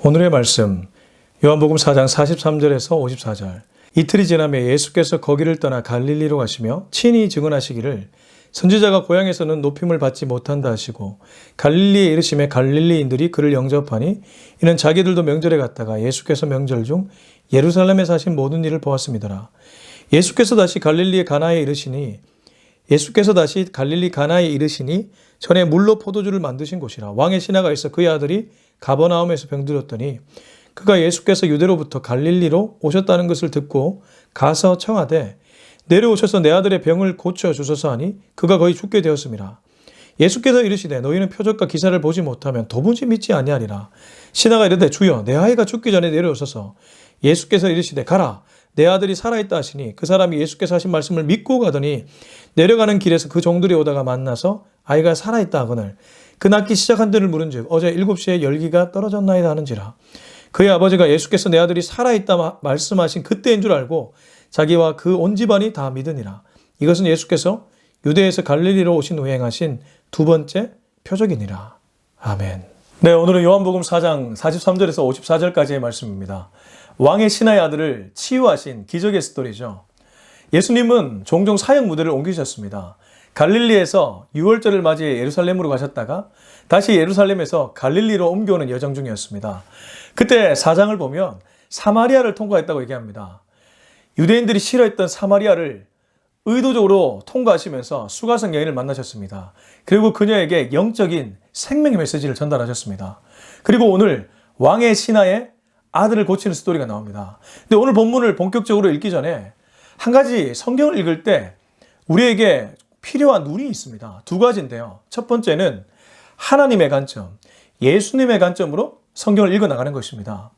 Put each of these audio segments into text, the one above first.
오늘의 말씀 요한복음 4장 43절에서 54절. 이틀이 지나며 예수께서 거기를 떠나 갈릴리로 가시며 친히 증언하시기를 선지자가 고향에서는 높임을 받지 못한다 하시고 갈릴리에 이르심에 갈릴리인들이 그를 영접하니 이는 자기들도 명절에 갔다가 예수께서 명절 중 예루살렘에 사신 모든 일을 보았습니다라. 예수께서 다시 갈릴리의 가나에 이르시니 예수께서 다시 갈릴리 가나에 이르시니 전에 물로 포도주를 만드신 곳이라 왕의 신하가 있어 그의 아들이 가버나움에서 병들었더니 그가 예수께서 유대로부터 갈릴리로 오셨다는 것을 듣고 가서 청하되 내려오셔서 내 아들의 병을 고쳐 주소서 하니 그가 거의 죽게 되었습니다. 예수께서 이르시되 너희는 표적과 기사를 보지 못하면 도무지 믿지 아니하리라. 신하가 이르되 주여 내 아이가 죽기 전에 내려오소서. 예수께서 이르시되 가라 내 아들이 살아있다 하시니 그 사람이 예수께서 하신 말씀을 믿고 가더니 내려가는 길에서 그 종들이 오다가 만나서 아이가 살아있다 하거늘. 그 낳기 시작한 때를 물은즉 어제 일곱 시에 열기가 떨어졌나이다 하는지라. 그의 아버지가 예수께서 내 아들이 살아있다 마- 말씀하신 그때인 줄 알고 자기와 그 온 집안이 다 믿으니라. 이것은 예수께서 유대에서 갈릴리로 오신 후에 행하신 두 번째 표적이니라. 아멘. 네 오늘은 요한복음 4장 43절에서 54절까지의 말씀입니다 왕의 신하의 아들을 치유하신 기적의 스토리죠 예수님은 종종 사역 무대를 옮기셨습니다. 갈릴리에서 6월절을 맞이해 예루살렘으로 가셨다가 다시 예루살렘에서 갈릴리로 옮겨오는 여정 중이었습니다. 그때 사장을 보면 사마리아를 통과했다고 얘기합니다. 유대인들이 싫어했던 사마리아를 의도적으로 통과하시면서 수가성 여인을 만나셨습니다. 그리고 그녀에게 영적인 생명의 메시지를 전달하셨습니다. 그리고 오늘 왕의 신하의 아들을 고치는 스토리가 나옵니다. 근데 오늘 본문을 본격적으로 읽기 전에 한 가지 성경을 읽을 때 우리에게 필요한 눈이 있습니다. 두 가지인데요. 첫 번째는 하나님의 관점, 예수님의 관점으로 성경을 읽어 나가는 것입니다.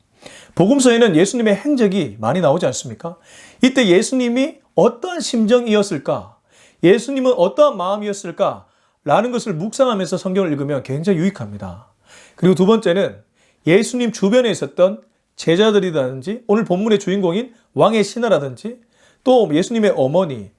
복음서에는 예수님의 행적이 많이 나오지 않습니까? 이때 예수님이 어떠한 심정이었을까? 예수님은 어떠한 마음이었을까? 라는 것을 묵상하면서 성경을 읽으면 굉장히 유익합니다. 그리고 두 번째는 예수님 주변에 있었던 제자들이라든지 오늘 본문의 주인공인 왕의 신하라든지 또 예수님의 어머니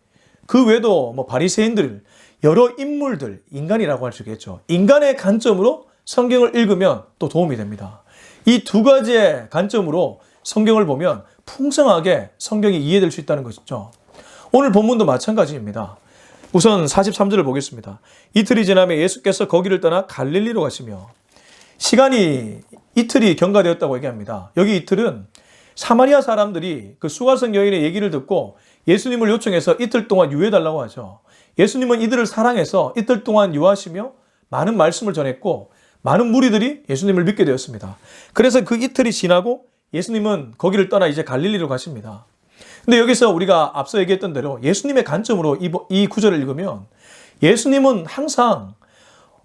그 외에도 뭐 바리새인들 여러 인물들 인간이라고 할 수 있겠죠. 인간의 관점으로 성경을 읽으면 또 도움이 됩니다. 이 두 가지의 관점으로 성경을 보면 풍성하게 성경이 이해될 수 있다는 것이죠. 오늘 본문도 마찬가지입니다. 우선 43절을 보겠습니다. 이틀이 지나면 예수께서 거기를 떠나 갈릴리로 가시며 시간이 이틀이 경과되었다고 얘기합니다. 여기 이틀은 사마리아 사람들이 그 수가성 여인의 얘기를 듣고 예수님을 요청해서 이틀 동안 유해달라고 하죠. 예수님은 이들을 사랑해서 이틀 동안 유하시며 많은 말씀을 전했고 많은 무리들이 예수님을 믿게 되었습니다. 그래서 그 이틀이 지나고 예수님은 거기를 떠나 이제 갈릴리로 가십니다. 근데 여기서 우리가 앞서 얘기했던 대로 예수님의 관점으로 이, 이 구절을 읽으면 예수님은 항상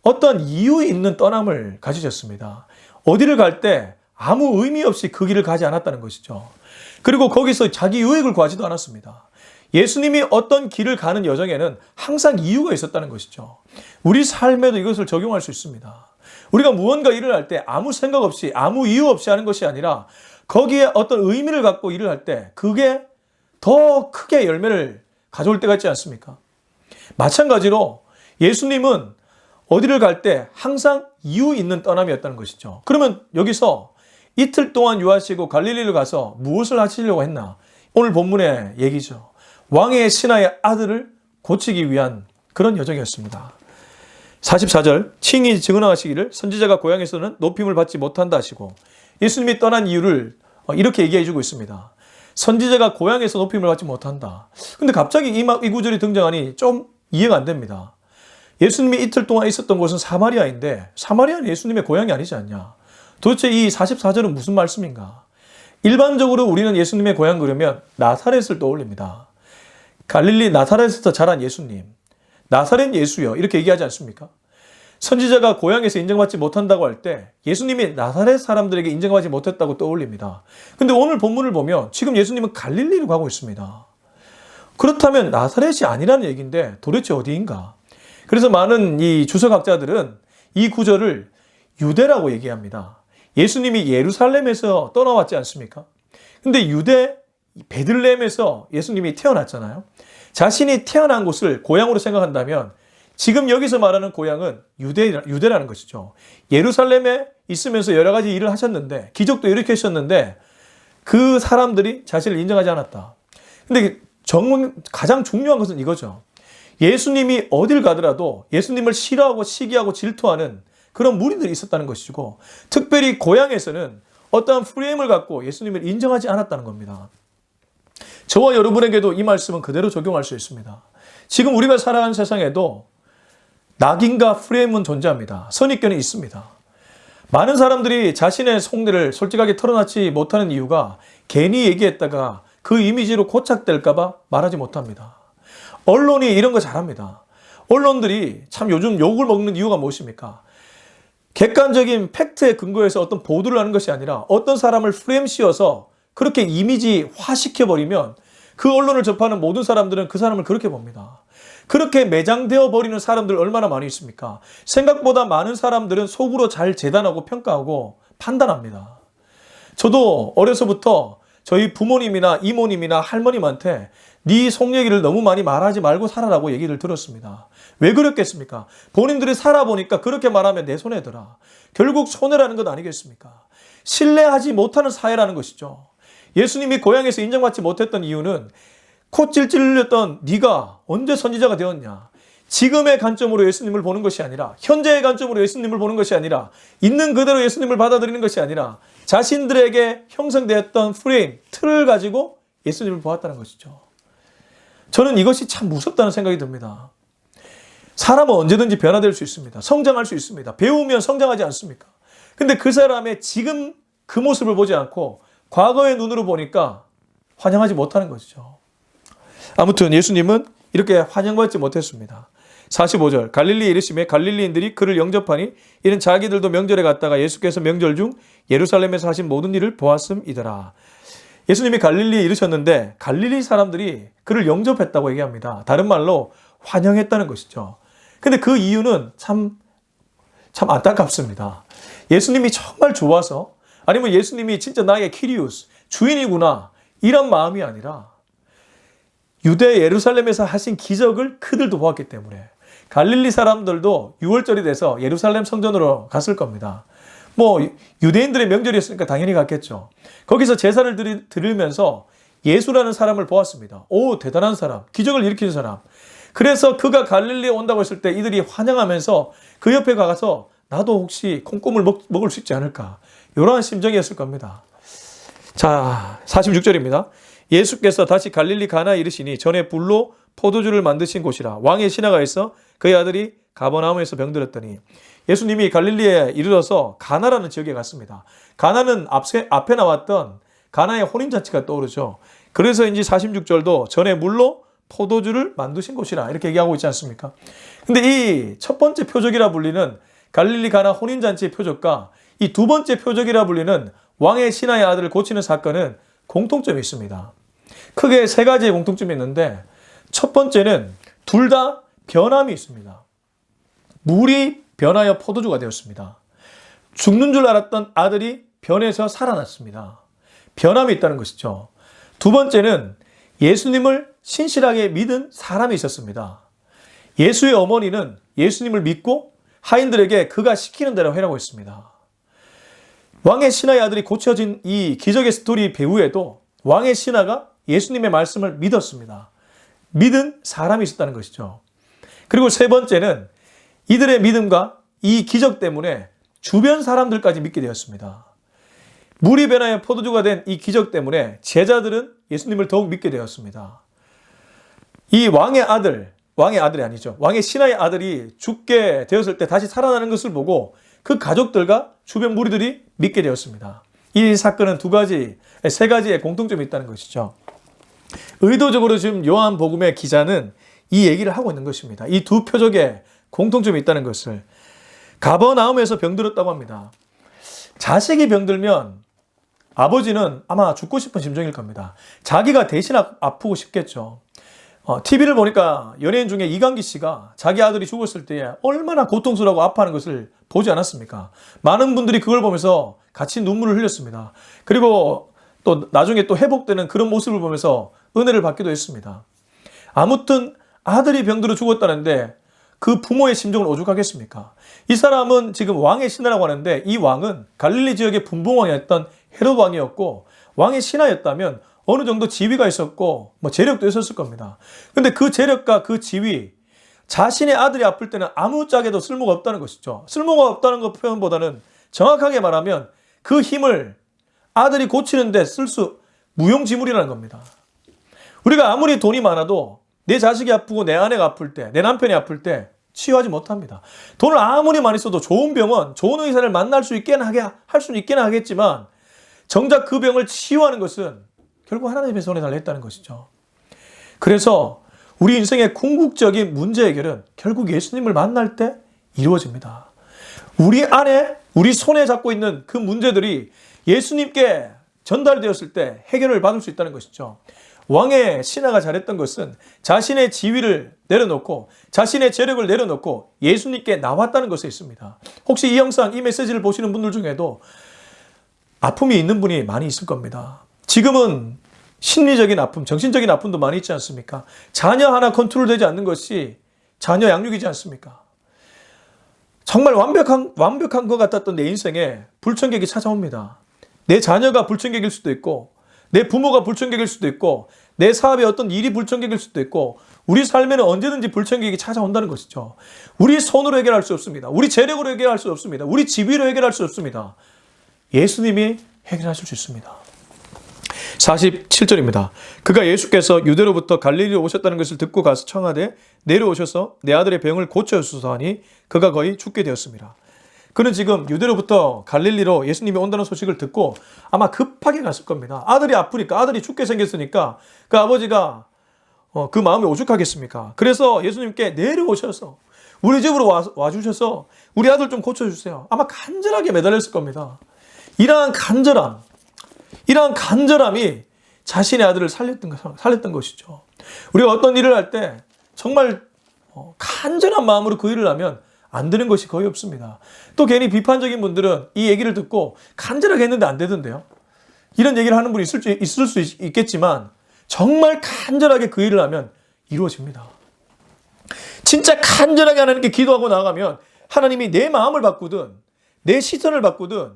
어떤 이유 있는 떠남을 가지셨습니다. 어디를 갈 때 아무 의미 없이 그 길을 가지 않았다는 것이죠. 그리고 거기서 자기 유익을 구하지도 않았습니다. 예수님이 어떤 길을 가는 여정에는 항상 이유가 있었다는 것이죠. 우리 삶에도 이것을 적용할 수 있습니다. 우리가 무언가 일을 할 때 아무 생각 없이 아무 이유 없이 하는 것이 아니라 거기에 어떤 의미를 갖고 일을 할 때 그게 더 크게 열매를 가져올 때가 있지 않습니까? 마찬가지로 예수님은 어디를 갈 때 항상 이유 있는 떠남이었다는 것이죠. 그러면 여기서 이틀 동안 유하시고 갈릴리를 가서 무엇을 하시려고 했나? 오늘 본문의 얘기죠. 왕의 신하의 아들을 고치기 위한 그런 여정이었습니다. 44절 칭히 증언하시기를 선지자가 고향에서는 높임을 받지 못한다 하시고 예수님이 떠난 이유를 어, 이렇게 얘기해 주고 있습니다. 선지자가 고향에서 높임을 받지 못한다. 근데 갑자기 이, 마- 이 구절이 등장하니 좀 이해가 안 됩니다. 예수님이 이틀 동안 있었던 곳은 사마리아인데 사마리아는 예수님의 고향이 아니지 않냐. 도대체 이 44절은 무슨 말씀인가? 일반적으로 우리는 예수님의 고향 그러면 나사렛을 떠올립니다. 갈릴리 나사렛에서 자란 예수님. 나사렛 예수요. 이렇게 얘기하지 않습니까? 선지자가 고향에서 인정받지 못한다고 할 때 예수님이 나사렛 사람들에게 인정받지 못했다고 떠올립니다. 근데 오늘 본문을 보면 지금 예수님은 갈릴리로 가고 있습니다. 그렇다면 나사렛이 아니라는 얘기인데 도대체 어디인가? 그래서 많은 이 주석학자들은 이 구절을 유대라고 얘기합니다. 예수님이 예루살렘에서 떠나왔지 않습니까? 근데 유대 베들레헴에서 예수님이 태어났잖아요. 자신이 태어난 곳을 고향으로 생각한다면 지금 여기서 말하는 고향은 유대, 유대라는 것이죠. 예루살렘에 있으면서 여러 가지 일을 하셨는데 기적도 이렇게 하셨는데 그 사람들이 자신을 인정하지 않았다. 근데 정, 가장 중요한 것은 이거죠. 예수님이 어딜 가더라도 예수님을 싫어하고 시기하고 질투하는 그런 무리들이 있었다는 것이고 특별히 고향에서는 어떠한 프레임을 갖고 예수님을 인정하지 않았다는 겁니다. 저와 여러분에게도 이 말씀은 그대로 적용할 수 있습니다. 지금 우리가 살아가는 세상에도 낙인과 프레임은 존재합니다. 선입견이 있습니다. 많은 사람들이 자신의 속내를 솔직하게 털어놓지 못하는 이유가 괜히 얘기했다가 그 이미지로 고착될까봐 말하지 못합니다. 언론이 이런 거 잘합니다. 언론들이 참 요즘 욕을 먹는 이유가 무엇입니까? 객관적인 팩트에 근거해서 어떤 보도를 하는 것이 아니라 어떤 사람을 프레임 씌워서 그렇게 이미지화 시켜버리면 그 언론을 접하는 모든 사람들은 그 사람을 그렇게 봅니다. 그렇게 매장되어 버리는 사람들 얼마나 많이 있습니까? 생각보다 많은 사람들은 속으로 잘 재단하고 평가하고 판단합니다. 저도 어려서부터 저희 부모님이나 이모님이나 할머님한테 네 속 얘기를 너무 많이 말하지 말고 살아라고 얘기를 들었습니다. 왜 그랬겠습니까? 본인들이 살아보니까 그렇게 말하면 내 들어. 결국 손해라는 것 아니겠습니까? 신뢰하지 못하는 사회라는 것이죠. 예수님이 고향에서 인정받지 못했던 이유는 콧질 찔렸던 네가 언제 선지자가 되었냐? 지금의 관점으로 예수님을 보는 것이 아니라 현재의 관점으로 예수님을 보는 것이 아니라 있는 그대로 예수님을 받아들이는 것이 아니라 자신들에게 형성되었던 프레임, 틀을 가지고 예수님을 보았다는 것이죠. 저는 이것이 참 무섭다는 생각이 듭니다. 사람은 언제든지 변화될 수 있습니다. 성장할 수 있습니다. 배우면 성장하지 않습니까? 근데 그 사람의 지금 그 모습을 보지 않고 과거의 눈으로 보니까 환영하지 못하는 것이죠. 아무튼 예수님은 이렇게 환영받지 못했습니다. 45절 갈릴리에 이르심에 갈릴리인들이 그를 영접하니 이는 자기들도 명절에 갔다가 예수께서 명절 중 예루살렘에서 하신 모든 일을 보았음이더라. 예수님이 갈릴리에 이르셨는데 갈릴리 사람들이 그를 영접했다고 얘기합니다. 다른 말로 환영했다는 것이죠. 근데 그 이유는 참, 참 안타깝습니다. 예수님이 정말 좋아서 아니면 예수님이 진짜 나의 키리우스, 주인이구나 이런 마음이 아니라 유대 예루살렘에서 하신 기적을 그들도 보았기 때문에 갈릴리 사람들도 6월절이 돼서 예루살렘 성전으로 갔을 겁니다. 뭐 유대인들의 명절이었으니까 당연히 갔겠죠. 거기서 제사를 드리, 드리면서 예수라는 사람을 보았습니다. 오 대단한 사람, 기적을 일으킨 사람. 그래서 그가 갈릴리에 온다고 했을 때 이들이 환영하면서 그 옆에 가서 나도 혹시 콩고물 먹, 먹을 수 있지 않을까. 이러한 심정이었을 겁니다. 자, 46절입니다. 예수께서 다시 갈릴리 가나에 이르시니 전에 불로 포도주를 만드신 곳이라 왕의 신하가 있어 그의 아들이 가버나움에서 병들었더니 예수님이 갈릴리에 이르러서 가나라는 지역에 갔습니다. 가나는 앞에, 앞에 나왔던 가나의 혼인잔치가 떠오르죠. 그래서인지 46절도 전에 물로 포도주를 만드신 곳이라 이렇게 얘기하고 있지 않습니까? 근데 이 첫 번째 표적이라 불리는 갈릴리 가나 혼인잔치의 표적과 이 두 번째 표적이라 불리는 왕의 신하의 아들을 고치는 사건은 공통점이 있습니다. 크게 세 가지의 공통점이 있는데 첫 번째는 둘 다 변함이 있습니다. 물이 변하여 포도주가 되었습니다. 죽는 줄 알았던 아들이 변해서 살아났습니다. 변함이 있다는 것이죠. 두 번째는 예수님을 신실하게 믿은 사람이 있었습니다. 예수의 어머니는 예수님을 믿고 하인들에게 그가 시키는 대로 해라고 했습니다. 왕의 신하의 아들이 고쳐진 이 기적의 스토리 배후에도 왕의 신하가 예수님의 말씀을 믿었습니다. 믿은 사람이 있었다는 것이죠. 그리고 세 번째는 이들의 믿음과 이 기적 때문에 주변 사람들까지 믿게 되었습니다. 물이 변하여 포도주가 된 이 기적 때문에 제자들은 예수님을 더욱 믿게 되었습니다. 이 왕의 아들, 왕의 아들이 아니죠. 왕의 신하의 아들이 죽게 되었을 때 다시 살아나는 것을 보고 그 가족들과 주변 무리들이 믿게 되었습니다. 이 사건은 두 가지, 세 가지의 공통점이 있다는 것이죠. 의도적으로 지금 요한복음의 기자는 이 얘기를 하고 있는 것입니다. 이 두 표적에 공통점이 있다는 것을. 가버나움에서 병들었다고 합니다. 자식이 병들면 아버지는 아마 죽고 싶은 심정일 겁니다. 자기가 대신 아, 아프고 싶겠죠. 어, TV를 보니까 연예인 중에 이강기 씨가 자기 아들이 죽었을 때 얼마나 고통스러워 아파하는 것을 보지 않았습니까? 많은 분들이 그걸 보면서 같이 눈물을 흘렸습니다. 그리고 또 나중에 또 회복되는 그런 모습을 보면서 은혜를 받기도 했습니다. 아무튼 아들이 병들어 죽었다는데 그 부모의 심정을 오죽하겠습니까? 이 사람은 지금 왕의 신하라고 하는데 이 왕은 갈릴리 지역의 분봉왕이었던 헤롯 왕이었고 왕의 신하였다면 어느 정도 지위가 있었고 뭐 재력도 있었을 겁니다. 근데 그 재력과 그 지위 자신의 아들이 아플 때는 아무 짝에도 쓸모가 없다는 것이죠. 쓸모가 없다는 것 표현보다는 정확하게 말하면 그 힘을 아들이 고치는데 쓸 수 무용지물이라는 겁니다. 우리가 아무리 돈이 많아도 내 자식이 아프고 내 아내가 아플 때, 내 남편이 아플 때 치유하지 못합니다. 돈을 아무리 많이 써도 좋은 병원, 좋은 의사를 만날 수 있게는 하게 할 수는 있게는 하겠지만 정작 그 병을 치유하는 것은 결국 하나님의 손에 달려 있다는 것이죠. 그래서 우리 인생의 궁극적인 문제 해결은 결국 예수님을 만날 때 이루어집니다. 우리 안에 우리 손에 잡고 있는 그 문제들이 예수님께 전달되었을 때 해결을 받을 수 있다는 것이죠. 왕의 신하가 잘했던 것은 자신의 지위를 내려놓고 자신의 재력을 내려놓고 예수님께 나왔다는 것에 있습니다. 혹시 이 영상, 이 메시지를 보시는 분들 중에도 아픔이 있는 분이 많이 있을 겁니다. 지금은 심리적인 아픔, 정신적인 아픔도 많이 있지 않습니까? 자녀 하나 컨트롤 되지 않는 것이 자녀 양육이지 않습니까? 정말 완벽한, 완벽한 것 같았던 내 인생에 불청객이 찾아옵니다. 내 자녀가 불청객일 수도 있고, 내 부모가 불청객일 수도 있고, 내 사업에 어떤 일이 불청객일 수도 있고, 우리 삶에는 언제든지 불청객이 찾아온다는 것이죠. 우리 손으로 해결할 수 없습니다. 우리 재력으로 해결할 수 없습니다. 우리 지위로 해결할 수 없습니다. 예수님이 해결하실 수 있습니다. 47절입니다. 그가 예수께서 유대로부터 갈릴리로 오셨다는 것을 듣고 가서 청하되 내려오셔서 내 아들의 병을 고쳐 주소서 하니 그가 거의 죽게 되었습니다. 그는 지금 유대로부터 갈릴리로 예수님이 온다는 소식을 듣고 아마 급하게 갔을 겁니다. 아들이 아프니까 아들이 죽게 생겼으니까 그 아버지가 어, 그 마음이 오죽하겠습니까? 그래서 예수님께 내려오셔서 우리 집으로 와, 와주셔서 우리 아들 좀 고쳐주세요. 아마 간절하게 매달렸을 겁니다. 이러한 간절함, 이러한 간절함이 자신의 아들을 살렸던, 것- 살렸던 것이죠. 우리가 어떤 일을 할 때 정말 어, 간절한 마음으로 그 일을 하면 안 되는 것이 거의 없습니다. 또 괜히 비판적인 분들은 이 얘기를 듣고 간절하게 했는데 안 되던데요. 이런 얘기를 하는 분이 있을, 수- 있을 수 있- 있겠지만 정말 간절하게 그 일을 하면 이루어집니다. 진짜 간절하게 하나님께 기도하고 나가면 하나님이 내 마음을 바꾸든 내 시선을 바꾸든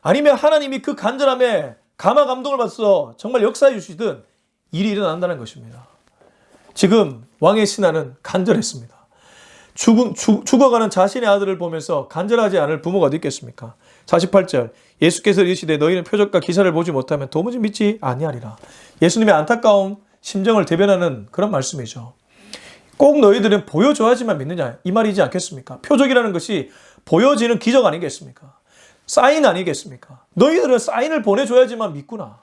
아니면 하나님이 그 간절함에 감화 감동을 받서 정말 역사해 주시든 일이 일어난다는 것입니다. 지금 왕의 신하는 간절했습니다. 죽은, 죽, 죽어가는 자신의 아들을 보면서 간절하지 않을 부모가 어디 있겠습니까? 48절 예수께서 이르시되 너희는 표적과 기사를 보지 못하면 도무지 믿지 아니하리라. 예수님의 안타까운 심정을 대변하는 그런 말씀이죠. 꼭 너희들은 보여줘야지만 믿느냐 이 말이지 않겠습니까? 표적이라는 것이 보여지는 기적 아니겠습니까? 사인 아니겠습니까? 너희들은 사인을 보내줘야지만 믿구나.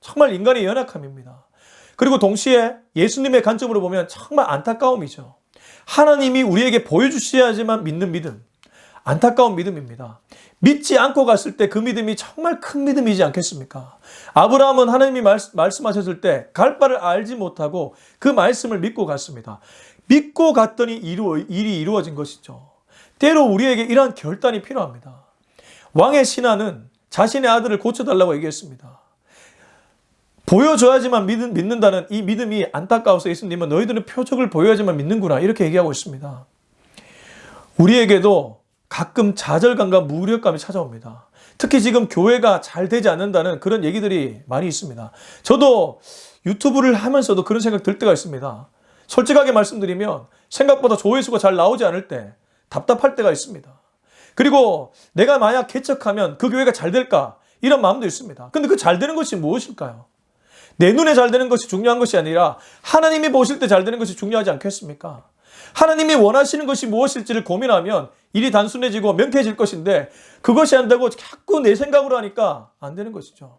정말 인간의 연약함입니다. 그리고 동시에 예수님의 관점으로 보면 정말 안타까움이죠. 하나님이 우리에게 보여주셔야지만 믿는 믿음. 안타까운 믿음입니다. 믿지 않고 갔을 때 그 믿음이 정말 큰 믿음이지 않겠습니까? 아브라함은 하나님이 말, 말씀 하셨을 때 갈 바를 알지 못하고 그 말씀을 믿고 갔습니다. 믿고 갔더니 이루, 일이 이루어진 것이죠. 때로 우리에게 이러한 결단이 필요합니다. 왕의 신하는 자신의 아들을 고쳐달라고 얘기했습니다. 보여줘야지만 믿는, 믿는다는 이 믿음이 안타까워서 예수님은 너희들은 표적을 보여야지만 믿는구나 이렇게 얘기하고 있습니다. 우리에게도 가끔 좌절감과 무력감이 찾아옵니다. 특히 지금 교회가 잘 되지 않는다는 그런 얘기들이 많이 있습니다. 저도 유튜브를 하면서도 그런 생각 들 때가 있습니다. 솔직하게 말씀드리면 생각보다 조회수가 잘 나오지 않을 때 답답할 때가 있습니다. 그리고 내가 만약 개척하면 그 교회가 잘 될까? 이런 마음도 있습니다. 근데 그 잘 되는 것이 무엇일까요? 내 눈에 잘 되는 것이 중요한 것이 아니라 하나님이 보실 때 잘 되는 것이 중요하지 않겠습니까? 하나님이 원하시는 것이 무엇일지를 고민하면 일이 단순해지고 명쾌해질 것인데 그것이 안 되고 자꾸 내 생각으로 하니까 안 되는 것이죠.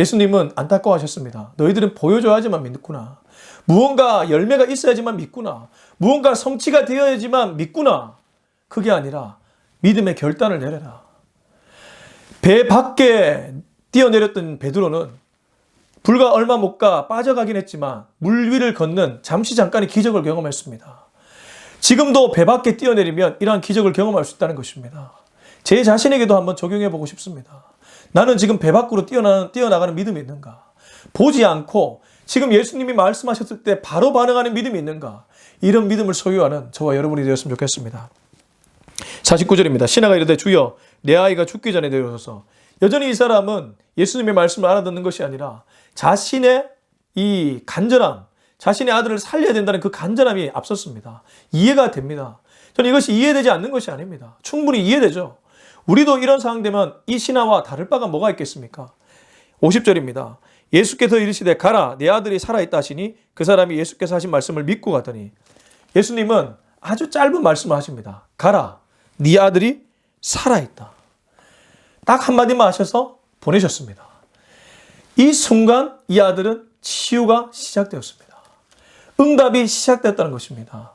예수님은 안타까워하셨습니다. 너희들은 보여줘야지만 믿구나. 무언가 열매가 있어야지만 믿구나. 무언가 성취가 되어야지만 믿구나. 그게 아니라 믿음의 결단을 내려라. 배 밖에 뛰어내렸던 베드로는 불과 얼마 못 가 빠져가긴 했지만 물 위를 걷는 잠시 잠깐의 기적을 경험했습니다. 지금도 배 밖에 뛰어내리면 이러한 기적을 경험할 수 있다는 것입니다. 제 자신에게도 한번 적용해 보고 싶습니다. 나는 지금 배 밖으로 뛰어나가는, 뛰어나가는 믿음이 있는가? 보지 않고 지금 예수님이 말씀하셨을 때 바로 반응하는 믿음이 있는가? 이런 믿음을 소유하는 저와 여러분이 되었으면 좋겠습니다. 49절입니다. 신하가 이르되 주여 내 아이가 죽기 전에 되어서 여전히 이 사람은 예수님의 말씀을 알아듣는 것이 아니라 자신의 이 간절함, 자신의 아들을 살려야 된다는 그 간절함이 앞섰습니다. 이해가 됩니다. 저는 이것이 이해되지 않는 것이 아닙니다. 충분히 이해되죠. 우리도 이런 상황 되면 이 신하와 다를 바가 뭐가 있겠습니까? 50절입니다. 예수께서 이르시되 가라 내 아들이 살아있다 하시니 그 사람이 예수께서 하신 말씀을 믿고 가더니 예수님은 아주 짧은 말씀을 하십니다. 가라 네 아들이 살아있다. 딱 한마디만 하셔서 보내셨습니다. 이 순간 이 아들은 치유가 시작되었습니다. 응답이 시작됐다는 것입니다.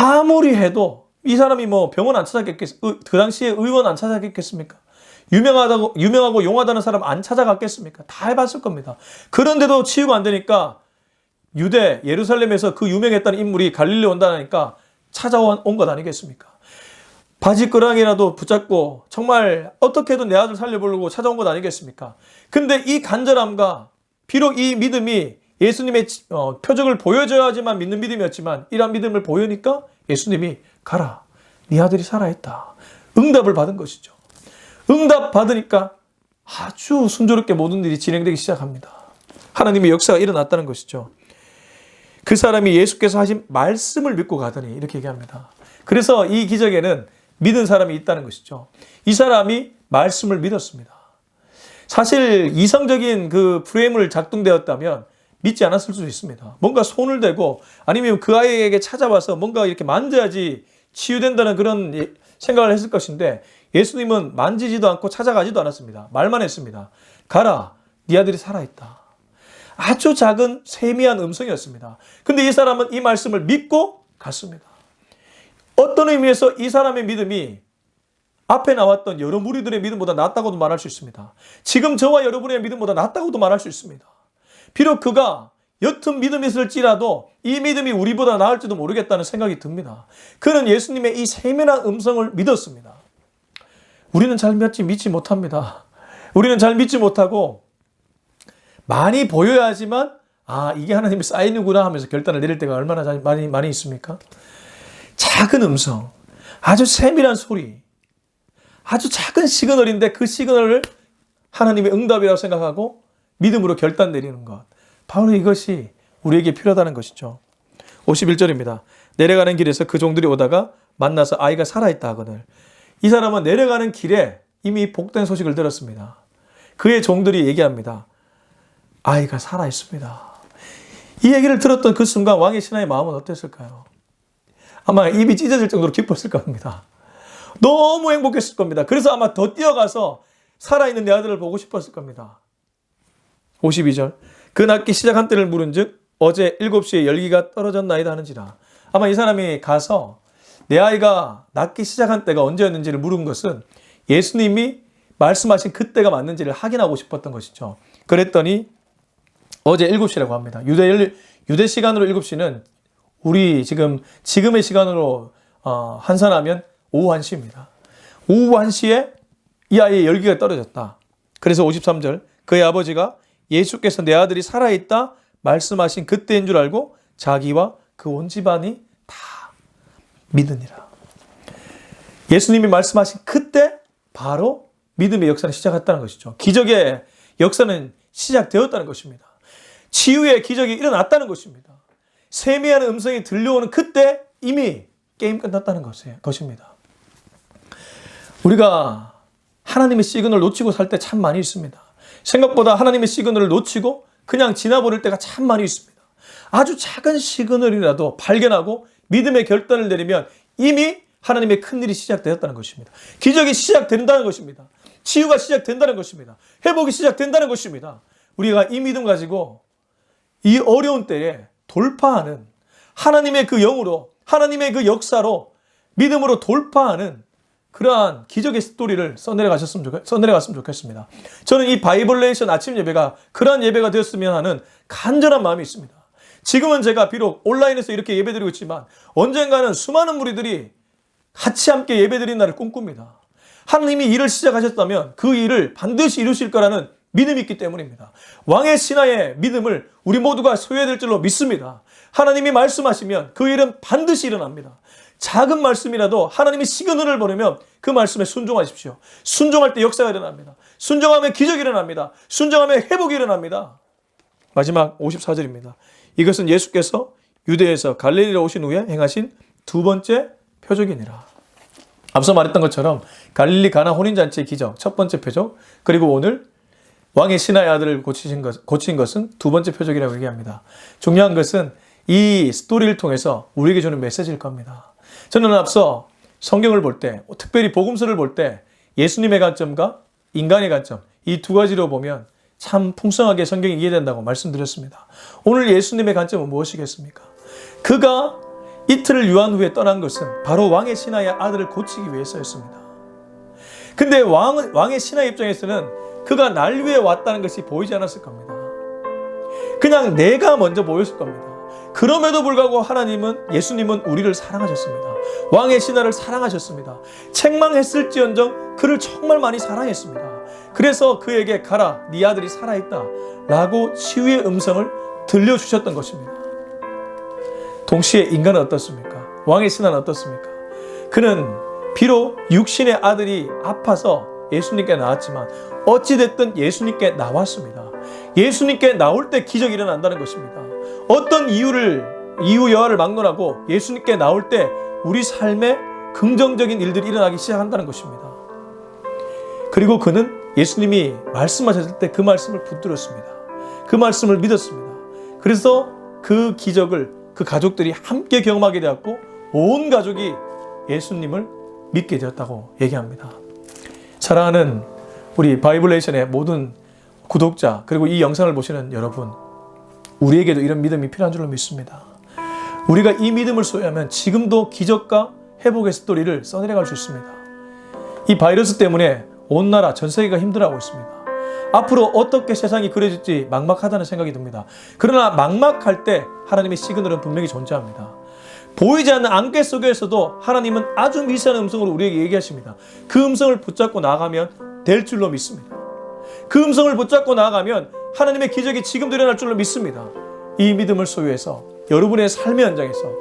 아무리 해도 이 사람이 뭐 병원 안 찾았겠겠, 그 당시에 의원 안 찾았겠습니까? 유명하다고, 유명하고 용하다는 사람 안 찾아갔겠습니까? 다 해봤을 겁니다. 그런데도 치유가 안 되니까 유대, 예루살렘에서 그 유명했다는 인물이 갈릴리 온다니까 찾아온 것 아니겠습니까? 바지끄랑이라도 붙잡고 정말 어떻게든 내 아들 살려보려고 찾아온 것 아니겠습니까? 근데 이 간절함과 비록 이 믿음이 예수님의 어, 표적을 보여줘야지만 믿는 믿음이었지만 이러한 믿음을 보여니까 예수님이 가라 네 아들이 살아있다. 응답을 받은 것이죠. 응답 받으니까 아주 순조롭게 모든 일이 진행되기 시작합니다. 하나님의 역사가 일어났다는 것이죠. 그 사람이 예수께서 하신 말씀을 믿고 가더니 이렇게 얘기합니다. 그래서 이 기적에는 믿은 사람이 있다는 것이죠 이 사람이 말씀을 믿었습니다 사실 이성적인 그 프레임을 작동되었다면 믿지 않았을 수도 있습니다. 뭔가 손을 대고 아니면 그 아이에게 찾아와서 뭔가 이렇게 만져야지 치유된다는 그런 예, 생각을 했을 것인데 예수님은 만지지도 않고 찾아가지도 않았습니다. 말만 했습니다. 가라, 네 아들이 살아있다. 아주 작은 세미한 음성이었습니다. 근데 이 사람은 이 말씀을 믿고 갔습니다. 어떤 의미에서 이 사람의 믿음이 앞에 나왔던 여러 무리들의 믿음보다 낫다고도 말할 수 있습니다. 지금 저와 여러분의 믿음보다 낫다고도 말할 수 있습니다. 비록 그가 옅은 믿음이 있을지라도 이 믿음이 우리보다 나을지도 모르겠다는 생각이 듭니다. 그는 예수님의 이 세밀한 음성을 믿었습니다. 우리는 잘 믿지 믿지 못합니다. 우리는 잘 믿지 못하고 많이 보여야지만 아 이게 하나님의 사인이구나 하면서 결단을 내릴 때가 얼마나 많이 많이 있습니까? 작은 음성, 아주 세밀한 소리, 아주 작은 시그널인데 그 시그널을 하나님의 응답이라고 생각하고 믿음으로 결단 내리는 것. 바로 이것이 우리에게 필요하다는 것이죠. 51절입니다. 내려가는 길에서 그 종들이 오다가 만나서 아이가 살아있다 하거늘. 이 사람은 내려가는 길에 이미 복된 소식을 들었습니다. 그의 종들이 얘기합니다. 아이가 살아있습니다. 이 얘기를 들었던 그 순간 왕의 신하의 마음은 어땠을까요? 아마 입이 찢어질 정도로 기뻤을 겁니다. 너무 행복했을 겁니다. 그래서 아마 더 뛰어가서 살아있는 내 아들을 보고 싶었을 겁니다. 52절. 그 낫기 시작한 때를 물은 즉 어제 7시에 열기가 떨어졌나이다 하는지라. 아마 이 사람이 가서 내 아이가 낫기 시작한 때가 언제였는지를 물은 것은 예수님이 말씀하신 그때가 맞는지를 확인하고 싶었던 것이죠. 그랬더니 어제 7시라고 합니다. 유대, 유대 시간으로 7시는 우리 지금, 지금의 시간으로 어, 환산하면 오후 1시입니다. 오후 1시에 이 아이의 열기가 떨어졌다. 그래서 53절, 그의 아버지가 예수께서 내 아들이 살아있다 말씀하신 그때인 줄 알고 자기와 그 온 집안이 다 믿으니라. 예수님이 말씀하신 그때 바로 믿음의 역사는 시작했다는 것이죠. 기적의 역사는 시작되었다는 것입니다. 치유의 기적이 일어났다는 것입니다. 세미한 음성이 들려오는 그때 이미 게임 끝났다는 것입니다. 우리가 하나님의 시그널 놓치고 살 때 참 많이 있습니다. 생각보다 하나님의 시그널을 놓치고 그냥 지나버릴 때가 참 많이 있습니다. 아주 작은 시그널이라도 발견하고 믿음의 결단을 내리면 이미 하나님의 큰 일이 시작되었다는 것입니다. 기적이 시작된다는 것입니다. 치유가 시작된다는 것입니다. 회복이 시작된다는 것입니다. 우리가 이 믿음 가지고 이 어려운 때에 돌파하는 하나님의 그 영으로 하나님의 그 역사로 믿음으로 돌파하는 그러한 기적의 스토리를 써내려 가셨으면 좋겠, 써내려 갔으면 좋겠습니다. 저는 이 바이블레이션 아침 예배가 그러한 예배가 되었으면 하는 간절한 마음이 있습니다. 지금은 제가 비록 온라인에서 이렇게 예배드리고 있지만 언젠가는 수많은 무리들이 같이 함께 예배드린 날을 꿈꿉니다. 하나님이 일을 시작하셨다면 그 일을 반드시 이루실 거라는 믿음이 있기 때문입니다. 왕의 신하의 믿음을 우리 모두가 소유해야 될 줄로 믿습니다. 하나님이 말씀하시면 그 일은 반드시 일어납니다. 작은 말씀이라도 하나님이 시그널을 보내면 그 말씀에 순종하십시오. 순종할 때 역사가 일어납니다. 순종하면 기적이 일어납니다. 순종하면 회복이 일어납니다. 마지막 54절입니다. 이것은 예수께서 유대에서 갈릴리로 오신 후에 행하신 두 번째 표적이니라. 앞서 말했던 것처럼 갈릴리 가나 혼인잔치의 기적 첫 번째 표적 그리고 오늘 왕의 신하의 아들을 고치신 것, 고친 것은 두 번째 표적이라고 얘기합니다. 중요한 것은 이 스토리를 통해서 우리에게 주는 메시지일 겁니다. 저는 앞서 성경을 볼 때, 특별히 복음서를 볼 때 예수님의 관점과 인간의 관점 이 두 가지로 보면 참 풍성하게 성경이 이해된다고 말씀드렸습니다. 오늘 예수님의 관점은 무엇이겠습니까? 그가 이틀을 유한 후에 떠난 것은 바로 왕의 신하의 아들을 고치기 위해서였습니다. 근데 왕, 왕의 신하 입장에서는 그가 날 위해 왔다는 것이 보이지 않았을 겁니다. 그냥 내가 먼저 보였을 겁니다. 그럼에도 불구하고 하나님은 예수님은 우리를 사랑하셨습니다. 왕의 신하를 사랑하셨습니다. 책망했을지언정 그를 정말 많이 사랑했습니다. 그래서 그에게 가라 네 아들이 살아있다 라고 치유의 음성을 들려주셨던 것입니다. 동시에 인간은 어떻습니까? 왕의 신하는 어떻습니까? 그는 비록 육신의 아들이 아파서 예수님께 나왔지만 어찌됐든 예수님께 나왔습니다. 예수님께 나올 때 기적이 일어난다는 것입니다. 어떤 이유를 이유 여하를 막론하고 예수님께 나올 때 우리 삶에 긍정적인 일들이 일어나기 시작한다는 것입니다. 그리고 그는 예수님이 말씀하셨을 때 그 말씀을 붙들었습니다. 그 말씀을 믿었습니다. 그래서 그 기적을 그 가족들이 함께 경험하게 되었고 온 가족이 예수님을 믿게 되었다고 얘기합니다. 사랑하는 우리 바이블레이션의 모든 구독자 그리고 이 영상을 보시는 여러분 우리에게도 이런 믿음이 필요한 줄로 믿습니다. 우리가 이 믿음을 소유하면 지금도 기적과 회복의 스토리를 써내려갈 수 있습니다. 이 바이러스 때문에 온 나라 전 세계가 힘들어하고 있습니다. 앞으로 어떻게 세상이 그려질지 막막하다는 생각이 듭니다. 그러나 막막할 때 하나님의 시그널은 분명히 존재합니다. 보이지 않는 안개 속에서도 하나님은 아주 미세한 음성으로 우리에게 얘기하십니다. 그 음성을 붙잡고 나가면 될 줄로 믿습니다. 그 음성을 붙잡고 나아가면 하나님의 기적이 지금도 일어날 줄로 믿습니다. 이 믿음을 소유해서 여러분의 삶의 현장에서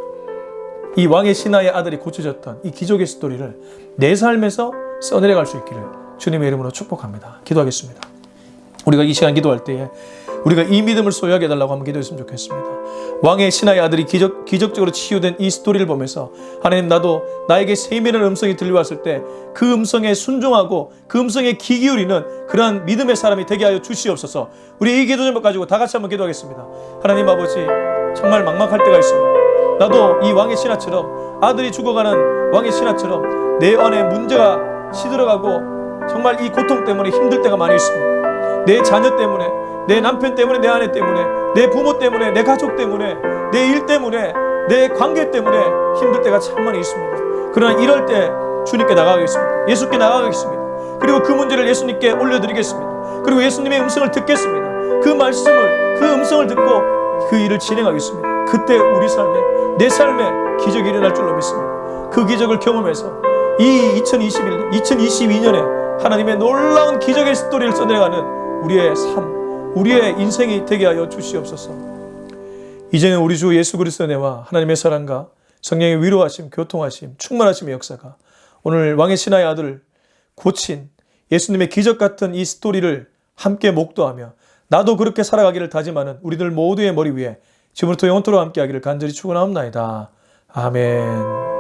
이 왕의 신하의 아들이 고쳐졌던 이 기적의 스토리를 내 삶에서 써내려갈 수 있기를 주님의 이름으로 축복합니다. 기도하겠습니다. 우리가 이 시간 기도할 때에 우리가 이 믿음을 소유하게 해달라고 한번 기도했으면 좋겠습니다. 왕의 신하의 아들이 기적, 기적적으로 치유된 이 스토리를 보면서 하나님 나도 나에게 세밀한 음성이 들려왔을 때 그 음성에 순종하고 그 음성에 귀 기울이는 그러한 믿음의 사람이 되게 하여 주시옵소서 우리 이 기도 좀 가지고 다 같이 한번 기도하겠습니다. 하나님 아버지 정말 막막할 때가 있습니다. 나도 이 왕의 신하처럼 아들이 죽어가는 왕의 신하처럼 내 안에 문제가 시들어가고 정말 이 고통 때문에 힘들 때가 많이 있습니다. 내 자녀 때문에 내 남편 때문에 내 아내 때문에 내 부모 때문에 내 가족 때문에 내 일 때문에 내 관계 때문에 힘들 때가 참 많이 있습니다. 그러나 이럴 때 주님께 나가겠습니다. 예수께 나가겠습니다. 그리고 그 문제를 예수님께 올려드리겠습니다. 그리고 예수님의 음성을 듣겠습니다. 그 말씀을 그 음성을 듣고 그 일을 진행하겠습니다. 그때 우리 삶에 내 삶에 기적이 일어날 줄로 믿습니다. 그 기적을 경험해서 이 2021년, 2022년에 하나님의 놀라운 기적의 스토리를 써내가는 우리의 삶, 우리의 인생이 되게 하여 주시옵소서. 이제는 우리 주 예수 그리스도의 은혜와 하나님의 사랑과 성령의 위로하심, 교통하심, 충만하심의 역사가 오늘 왕의 신하의 아들을 고친 예수님의 기적 같은 이 스토리를 함께 목도하며 나도 그렇게 살아가기를 다짐하는 우리들 모두의 머리 위에 지금부터 영원토록 함께하기를 간절히 축원하옵나이다. 아멘.